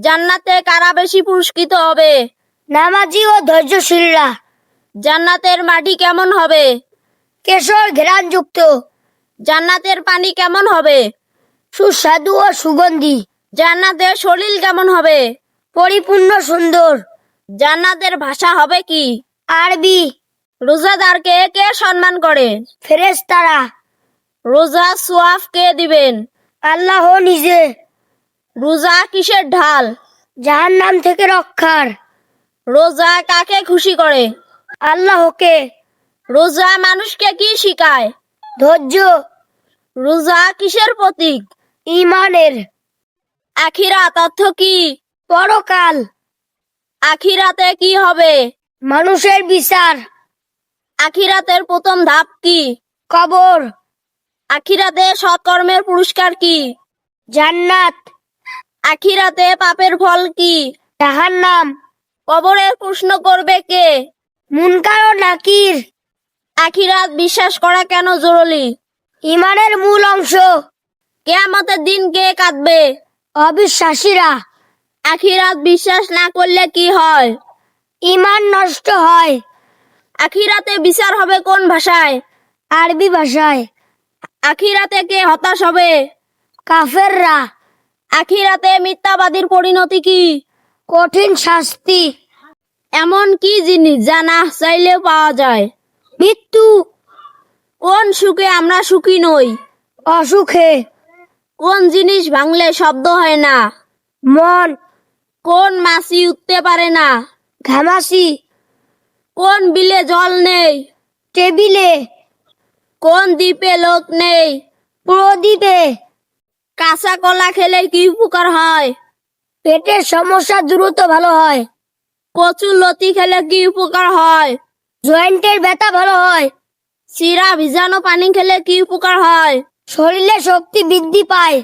জান্নাতে কারা বেশি পুরস্কৃত হবে? নামাজি ও ধৈর্যশীলরা। জান্নাতের মাটি কেমন হবে? কেশর ঘেরানযুক্ত জান্নাতের পানি কেমন হবে? সুস্বাদু ও সুগন্ধি। জান্নাতের শরীর কেমন হবে? পরিপূর্ণ সুন্দর। জান্নাতের ভাষা হবে কি? আরবি। রোজাদারকে কে সম্মান করে? ফেরেশতারা। রোজা সোয়াফ কে দিবেন। আল্লাহ নিজে। রোজা কিসের ঢাল? নাম থেকে রক্ষার। রোজা কাকে খুশি করে? আল্লাহকে। রোজা মানুষকে কি শিখায়? ধৈর্য। রোজা কিসের প্রতীক? ইমানের। আখিরাত অর্থ কি? পরকাল। আখিরাতে কি হবে? মানুষের বিচার। আখিরাতের প্রথম ধাপ কি? কবর। আখিরাতে সৎকর্মের পুরস্কার কি? জান্নাত। আখিরাতে পাপের ফল কি? তাহার জাহান্নাম কবরের প্রশ্ন করবে কে? মুনকার ও নাকির। আখিরাত বিশ্বাস করা কেন জরুরি? ইমানের মূল অংশ। কেয়ামতের দিন কে কাঁদবে? অবিশ্বাসীরা। আখিরাত বিশ্বাস না করলে কি হয়? ইমান নষ্ট হয়। আখিরাতে বিচার হবে কোন ভাষায়? আরবি ভাষায়। আখিরাতে কে হতাশ হবে? কাফেররা। আখিরাতে মিথ্যাবাদীর পরিণতি কি? কঠিন শাস্তি। এমন কি জিনিস যা না চাইলেও পাওয়া যায়? মৃত্যু। কোন সুখে আমরা সুখী নই? অসুখে। কোন জিনিস ভাঙলে শব্দ হয় না? মন। কোন মাছি উঠতে পারে না? ঘামাসি কোন বিলে জল নেই? টেবিলে। কোন দ্বীপে লোক নেই? প্রদীপে। কাঁচা কলা খেলে কি উপকার হয়? পেটের সমস্যা দ্রুত ভালো হয়। কচুর লতি খেলে কি উপকার হয়? জয়েন্টের ব্যথা ভালো হয়। চিরা ভিজানো পানি খেলে কি উপকার হয়? শরীরে শক্তি বৃদ্ধি পায়।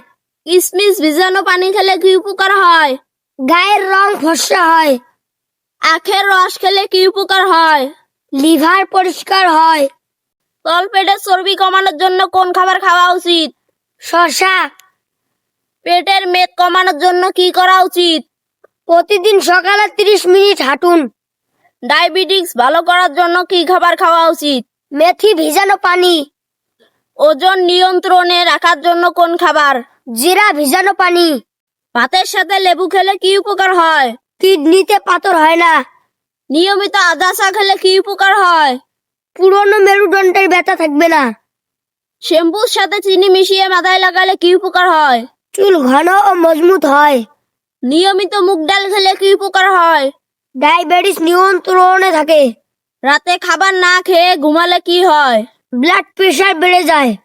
কিসমিস ভিজানো পানি খেলে কি উপকার হয়? গায়ের রং ফর্সা হয়। আখের রস খেলে কি উপকার হয়? লিভার পরিষ্কার হয়। তল পেটের চর্বি কমানোর জন্য কোন খাবার খাওয়া উচিত? শশা পেটের মেদ কমানোর জন্য কি করা উচিত? প্রতিদিন সকালে 30 মিনিট হাঁটুন। ডায়াবেটিক্স ভালো করার জন্য কি খাবার খাওয়া উচিত? মেথি ভিজানো পানি। ওজন নিয়ন্ত্রণে রাখার জন্য কোন খাবার? জিরা ভিজানো পানি। ভাতের সাথে লেবু খেলে কি উপকার হয়? কিডনিতে পাথর হয় না। নিয়মিত আদা চা খেলে কি উপকার হয়? পুরনো মেরুদণ্ডের ব্যথা থাকবে না। শ্যাম্পুর সাথে চিনি মিশিয়ে মাথায় লাগালে কি উপকার হয়? চুল ঘন ও মজবুত হয়। নিয়মিত মুগ ডাল খেলে কি উপকার হয়? ডায়াবেটিস নিয়ন্ত্রণে থাকে। রাতে খাবার না খেয়ে ঘুমালে কি হয়? ব্লাড প্রেশার বেড়ে যায়।